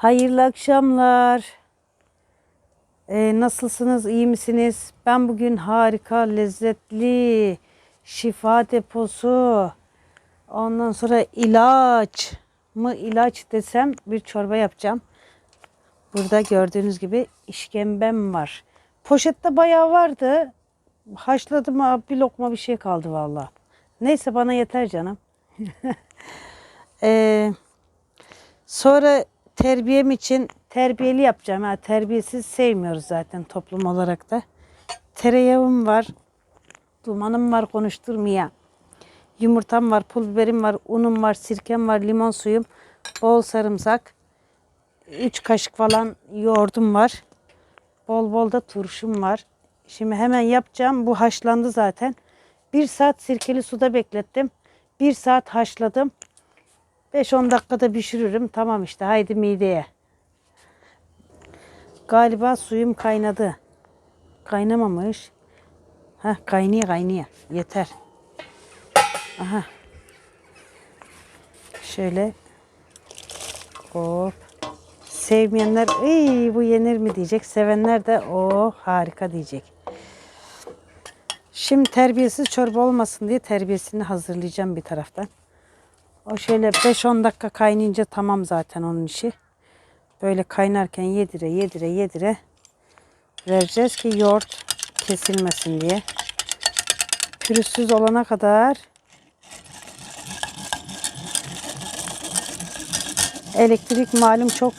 Hayırlı akşamlar. Ee, nasılsınız? iyi misiniz? Ben bugün harika, lezzetli, şifa deposu, ondan sonra ilaç mı ilaç desem bir çorba yapacağım. Burada gördüğünüz gibi işkembem var. Poşette bayağı vardı. Haşladım ha, bir lokma bir şey kaldı valla. Neyse bana yeter canım. Eee Sonra terbiyem için terbiyeli yapacağım. Ha, terbiyesiz sevmiyoruz zaten toplum olarak da. Tereyağım var. Dumanım var konuşturmaya. Yumurtam var, pul biberim var, unum var, sirkem var, limon suyum, bol sarımsak. 3 kaşık falan yoğurdum var. Bol bol da turşum var. Şimdi hemen yapacağım. Bu haşlandı zaten. Bir saat sirkeli suda beklettim. Bir saat haşladım. 5-10 dakikada pişiririm. Tamam işte haydi mideye. Galiba suyum kaynadı. Kaynamamış. Ha kaynıyor kaynıyor. Yeter. Aha. Şöyle. Hop. Sevmeyenler ey bu yenir mi diyecek. Sevenler de o harika diyecek. Şimdi terbiyesiz çorba olmasın diye terbiyesini hazırlayacağım bir taraftan. O şöyle 5-10 dakika kaynayınca tamam zaten onun işi. Böyle kaynarken yedire yedire yedire vereceğiz ki yoğurt kesilmesin diye. Pürüzsüz olana kadar elektrik malum çok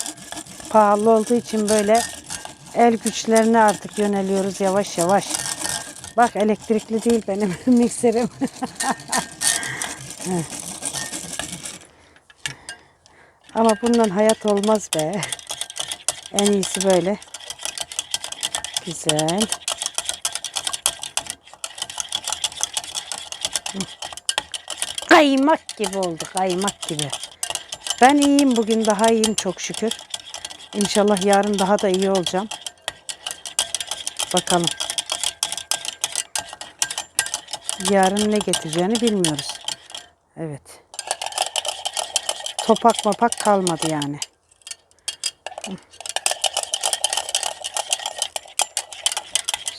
pahalı olduğu için böyle el güçlerine artık yöneliyoruz yavaş yavaş. Bak elektrikli değil benim mikserim. Ama bundan hayat olmaz be. En iyisi böyle. Güzel. Kaymak gibi oldu. Kaymak gibi. Ben iyiyim bugün. Daha iyiyim çok şükür. İnşallah yarın daha da iyi olacağım. Bakalım. Yarın ne getireceğini bilmiyoruz. Evet topak mapak kalmadı yani.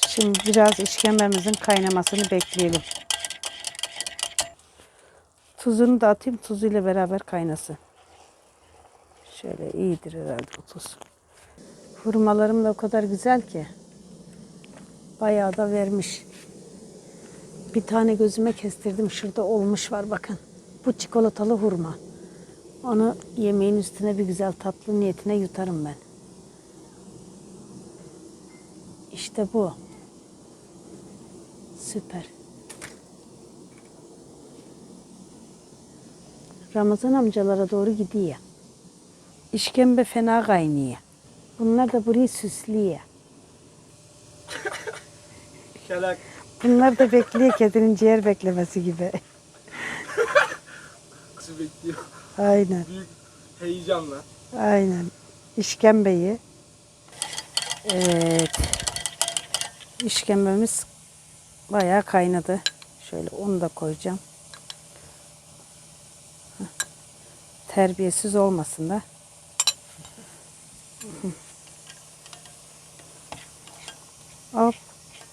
Şimdi biraz işkembemizin kaynamasını bekleyelim. Tuzunu da atayım. Tuzuyla beraber kaynasın. Şöyle iyidir herhalde bu tuz. Hurmalarım da o kadar güzel ki. Bayağı da vermiş. Bir tane gözüme kestirdim. Şurada olmuş var bakın. Bu çikolatalı hurma. Onu yemeğin üstüne bir güzel tatlı niyetine yutarım ben. İşte bu. Süper. Ramazan amcalara doğru gidiyor. İşkembe fena kaynıyor. Bunlar da burayı süslüyor. Bunlar da bekliyor kedinin ciğer beklemesi gibi. Bekliyor. Aynen. Büyük heyecanla. Aynen. İşkembeyi. Evet. İşkembemiz bayağı kaynadı. Şöyle onu da koyacağım. Terbiyesiz olmasın da. Hop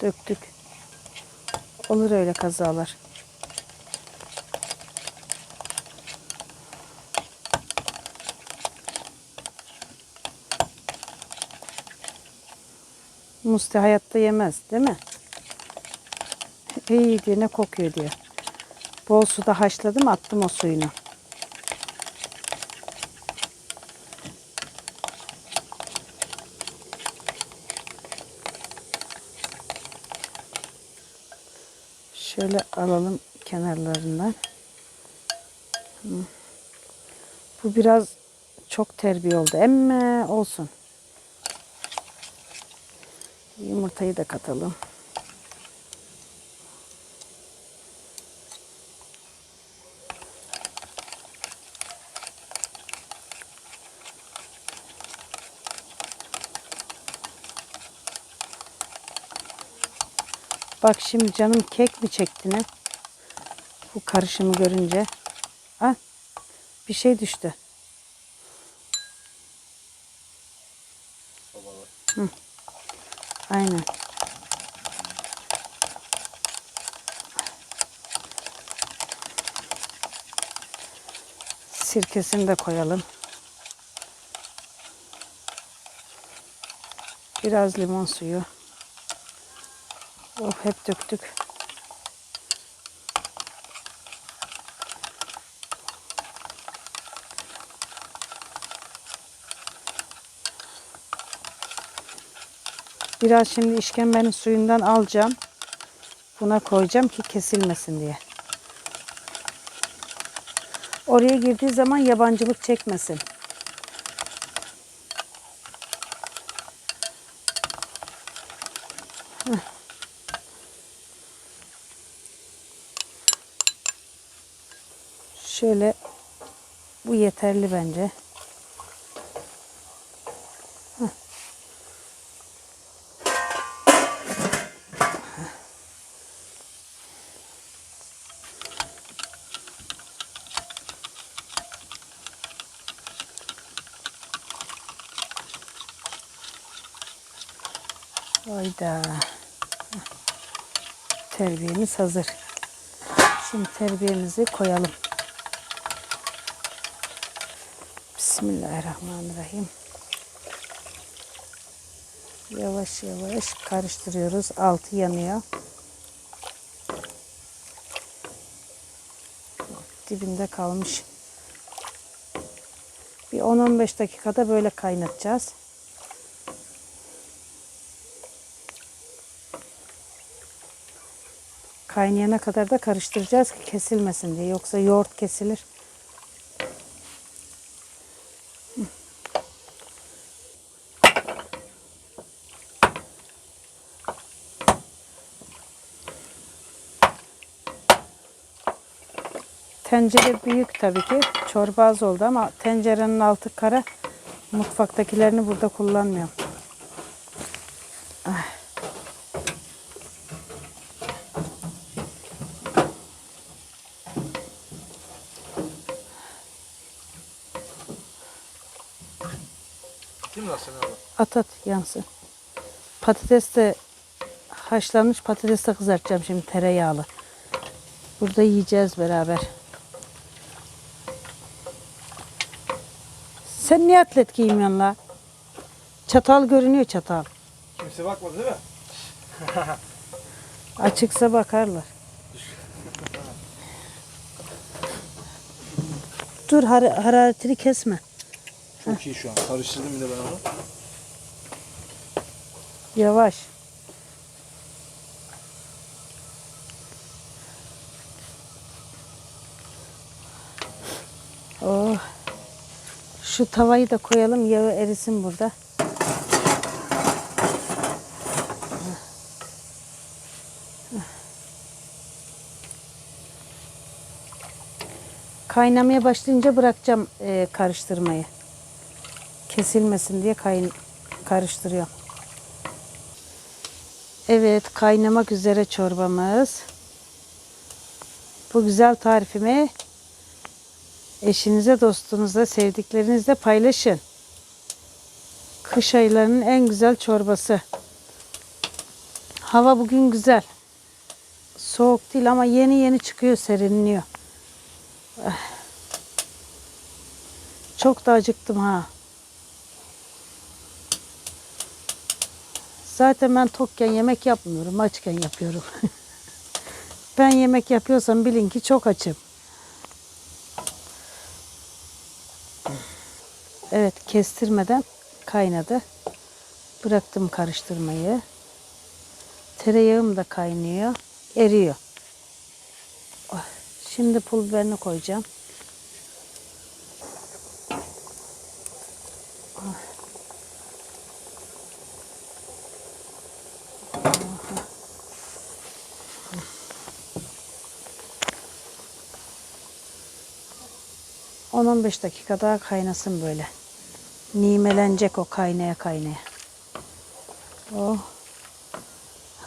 döktük. Olur öyle kazalar. Musti hayatta yemez değil mi? İyi diyor ne kokuyor diyor. Bol suda haşladım attım o suyunu. Şöyle alalım kenarlarından. Bu biraz çok terbiye oldu. Emme olsun. Yumurtayı da katalım. Bak şimdi canım kek mi çekti ne? Bu karışımı görünce. Ah, bir şey düştü. Aynen. Sirkesini de koyalım. Biraz limon suyu. Oh hep döktük. Biraz şimdi işkembenin suyundan alacağım. Buna koyacağım ki kesilmesin diye. Oraya girdiği zaman yabancılık çekmesin. Şöyle bu yeterli bence. Hayda. Terbiyemiz hazır. Şimdi terbiyemizi koyalım. Bismillahirrahmanirrahim. Yavaş yavaş karıştırıyoruz. Altı yanıyor. Dibinde kalmış. Bir 10-15 dakikada böyle kaynatacağız. Kaynayana kadar da karıştıracağız ki kesilmesin diye. Yoksa yoğurt kesilir. Tencere büyük tabii ki. Çorba az oldu ama tencerenin altı kara. Mutfaktakilerini burada kullanmıyorum. Değil mi Hasan abi? At at yansın. Patates de haşlanmış patates de kızartacağım şimdi tereyağlı. Burada yiyeceğiz beraber. Sen niye atlet giymiyorsun la? Çatal görünüyor çatal. Kimse bakmadı değil mi? Açıksa bakarlar. Dur har- hararetini kesme. Çok iyi şu an. Karıştırdım bir de ben onu. Yavaş. Oh. Şu tavayı da koyalım yağı erisin burada. Kaynamaya başlayınca bırakacağım e, karıştırmayı. Kesilmesin diye kayn karıştırıyorum. Evet kaynamak üzere çorbamız. Bu güzel tarifimi eşinize, dostunuza, sevdiklerinizle paylaşın. Kış aylarının en güzel çorbası. Hava bugün güzel. Soğuk değil ama yeni yeni çıkıyor, serinliyor. Ah. Çok da acıktım ha. Zaten ben tokken yemek yapmıyorum, açken yapıyorum. ben yemek yapıyorsam bilin ki çok açım. Evet, kestirmeden kaynadı. Bıraktım karıştırmayı. Tereyağım da kaynıyor, eriyor. Oh, Şimdi pul biberini koyacağım. 10-15 dakika daha kaynasın böyle. Nimelenecek o kaynaya kaynaya. Oh.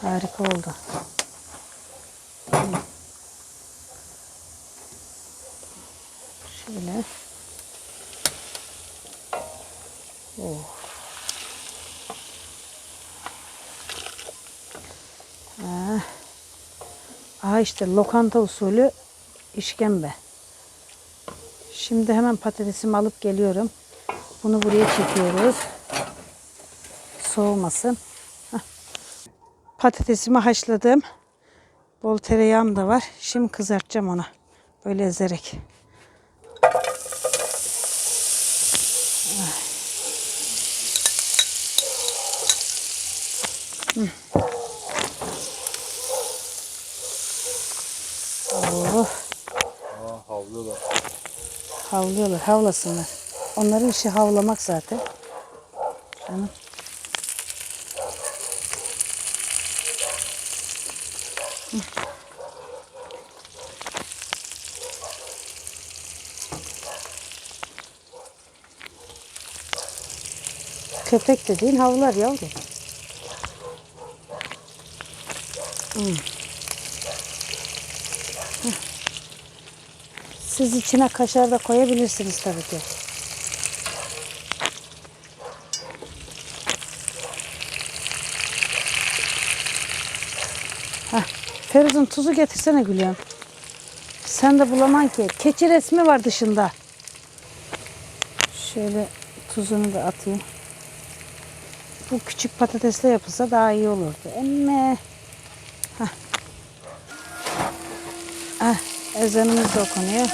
Harika oldu. Şöyle. Oh. Aa, işte lokanta usulü işkembe. Şimdi hemen patatesimi alıp geliyorum. Bunu buraya çekiyoruz. Soğumasın. Hah. Patatesimi haşladım. Bol tereyağım da var. Şimdi kızartacağım onu. Böyle ezerek. Havlıyorlar, havlasınlar. Onların işi havlamak zaten. Canım. Köpek dediğin havlar yavrum. Hmm. Siz içine kaşar da koyabilirsiniz tabii ki. Heh. Feridun tuzu getirsene Gülüyorum. Sen de bulaman ki. Keçi resmi var dışında. Şöyle tuzunu da atayım. Bu küçük patatesle yapılsa daha iyi olurdu. Emme. Ezanımız da okunuyor.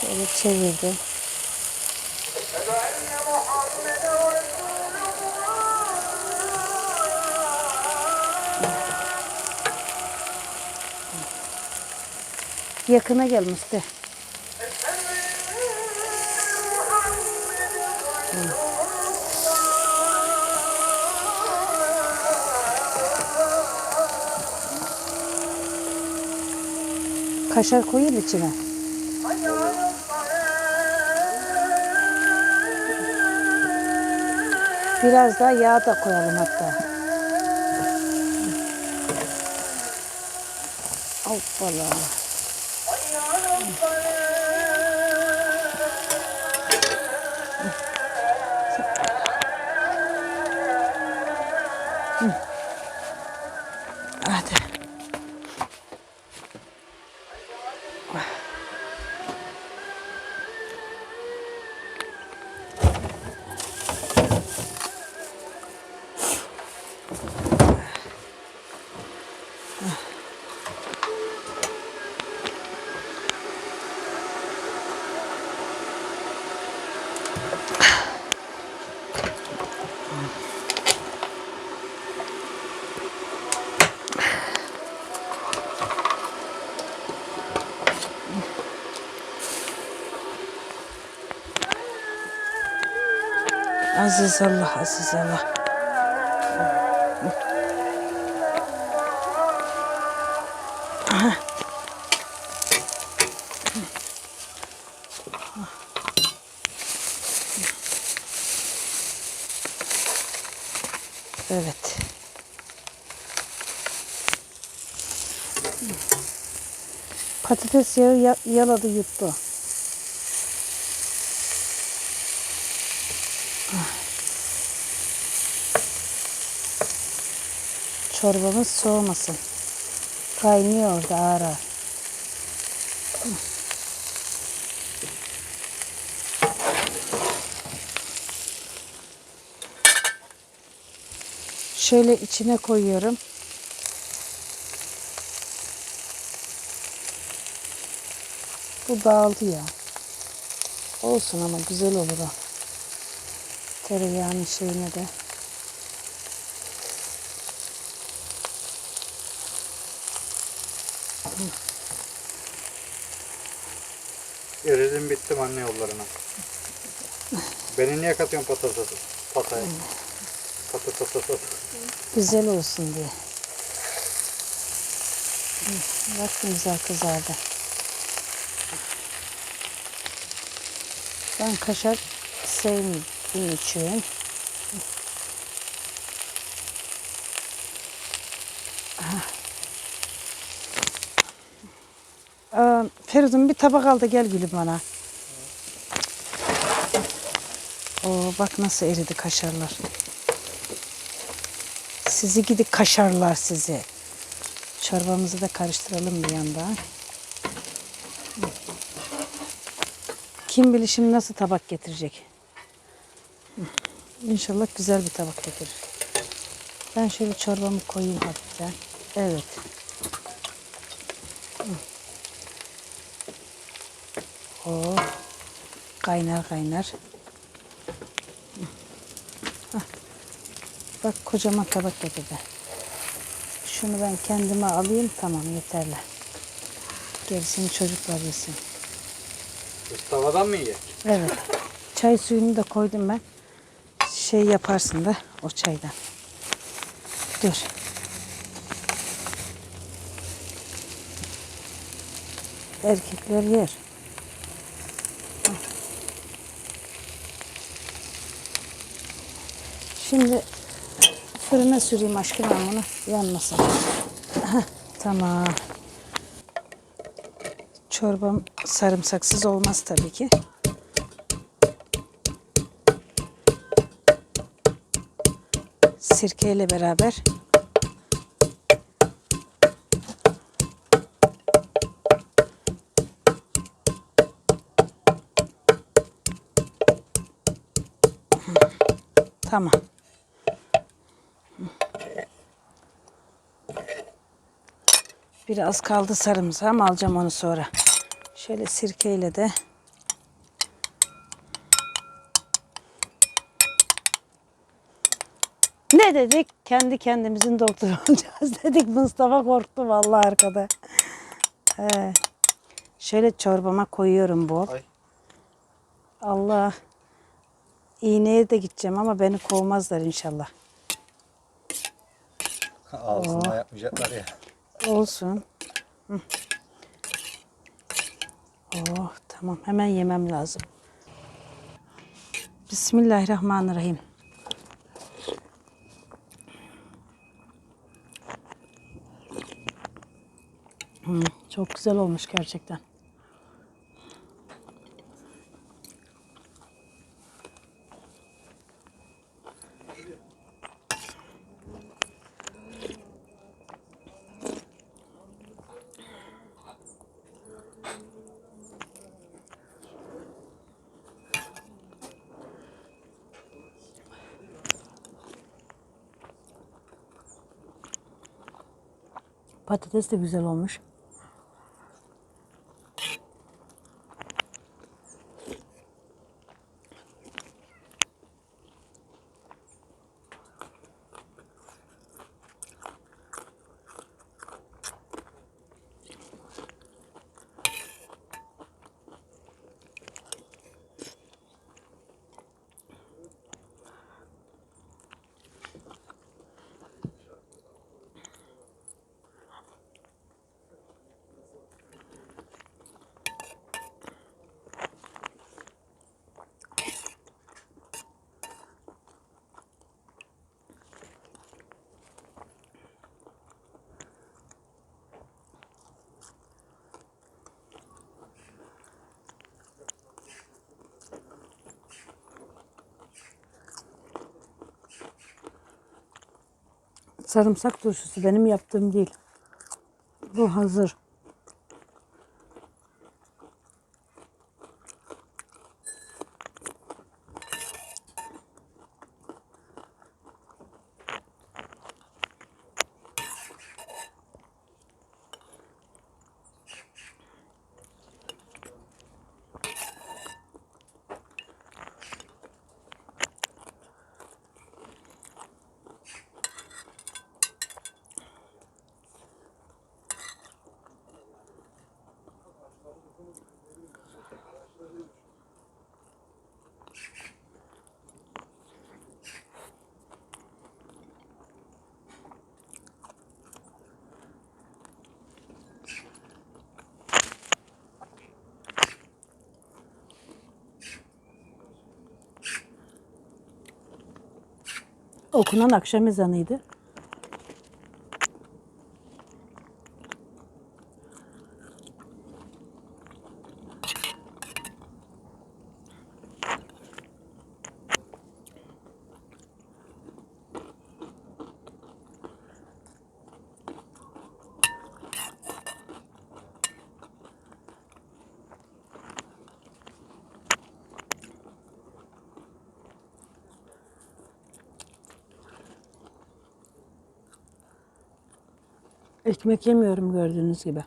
Şöyle çevirdim. Yakına gel Kaşar koyayım içine. Biraz daha yağ da koyalım hatta. Hoppala. Aziz Allah, Aziz Allah. Evet. Patates yağı ya- yaladı yuttu. Çorbamız soğumasın. Kaynıyor orada ağır ağır. Şöyle içine koyuyorum. Bu dağıldı ya. Olsun ama güzel olur o. Tereyağının şeyine de. Eridim bittim anne yollarına. Beni niye katıyorsun patatası? Pataya. Patatası. Güzel olsun diye. Hı, Bak güzel kızardı. Ben kaşar sevmediğim için. Aa, Feridun bir tabak al da gel gülüm bana. bak nasıl eridi kaşarlar. Sizi gidi kaşarlar sizi. Çorbamızı da karıştıralım bir yanda. Kim bilir şimdi nasıl tabak getirecek. İnşallah güzel bir tabak getirir. Ben şöyle çorbamı koyayım hafiften. Evet. Oh. Kaynar kaynar. Hah. Bak kocaman tabak getirdi. Şunu ben kendime alayım tamam yeterli. Gerisini çocuklar yesin. Tavadan mı yiyek? Evet. Çay suyunu da koydum ben. Şey yaparsın da o çaydan. Dur. Erkekler yer. Şimdi fırına süreyim aşkım ben bunu. Yanmasın. Heh, tamam. Çorbam sarımsaksız olmaz tabii ki. Sirkeyle beraber. Tamam. Biraz kaldı sarımsağım alacağım onu sonra. Şöyle sirkeyle de Ne dedik? Kendi kendimizin doktoru olacağız dedik. Mustafa korktu vallahi arkada. He. Şöyle çorbama koyuyorum bol. Ay. Allah. İğneye de gideceğim ama beni kovmazlar inşallah. Ağzına yapmayacaklar ya. Olsun. Oh tamam hemen yemem lazım. Bismillahirrahmanirrahim. Çok güzel olmuş gerçekten. Patates de güzel olmuş. Sarımsak turşusu benim yaptığım değil. Bu hazır. Okunan akşam ezanıydı. Ekmek yemiyorum gördüğünüz gibi.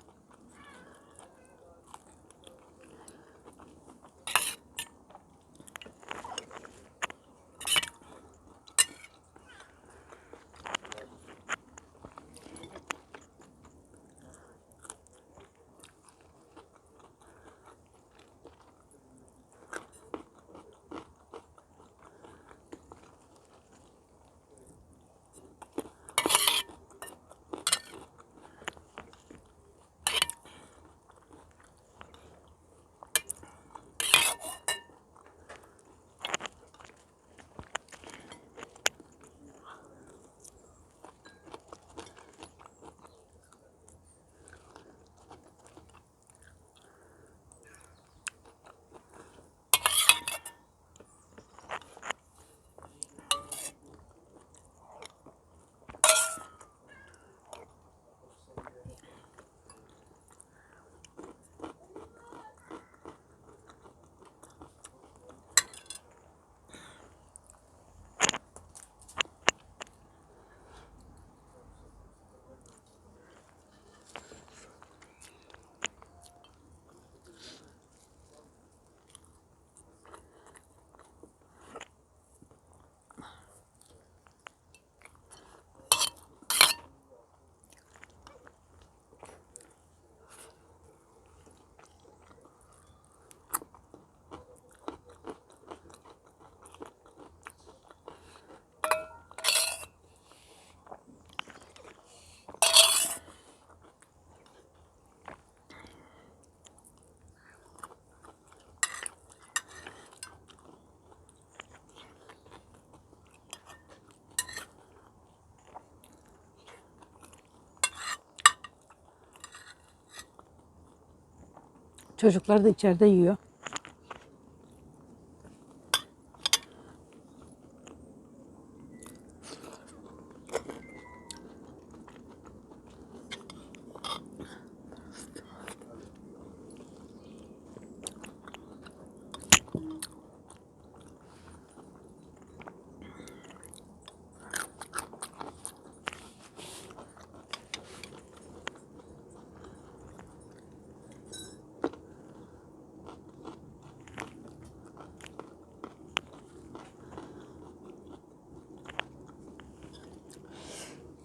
Çocuklar da içeride yiyor.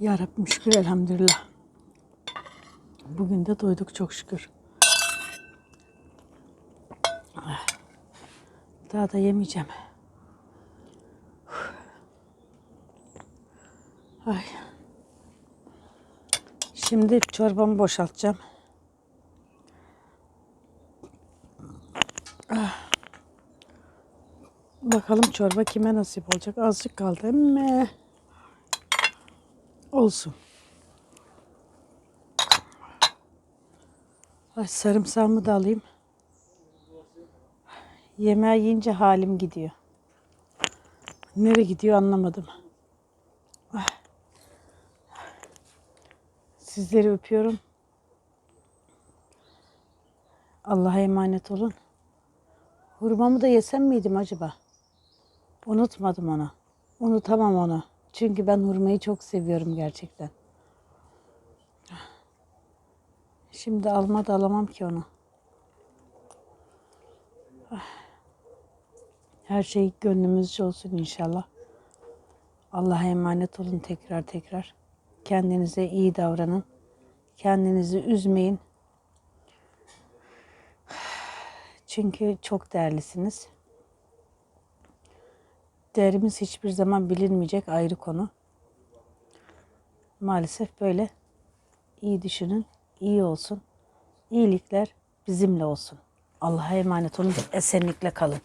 Ya Rabbim şükür elhamdülillah. Bugün de doyduk çok şükür. Ah. Daha da yemeyeceğim. Ay. Şimdi çorbamı boşaltacağım. Ah. Bakalım çorba kime nasip olacak. Azıcık kaldı ama olsun. Ay sarımsağımı da alayım. Yemeği yiyince halim gidiyor. Nereye gidiyor anlamadım. Ah. Sizleri öpüyorum. Allah'a emanet olun. Hurmamı da yesem miydim acaba? Unutmadım onu. Unutamam onu. Çünkü ben hurmayı çok seviyorum gerçekten. Şimdi alma da alamam ki onu. Her şey gönlümüzce olsun inşallah. Allah'a emanet olun tekrar tekrar. Kendinize iyi davranın. Kendinizi üzmeyin. Çünkü çok değerlisiniz. Değerimiz hiçbir zaman bilinmeyecek ayrı konu. Maalesef böyle. İyi düşünün, iyi olsun. İyilikler bizimle olsun. Allah'a emanet olun, esenlikle kalın.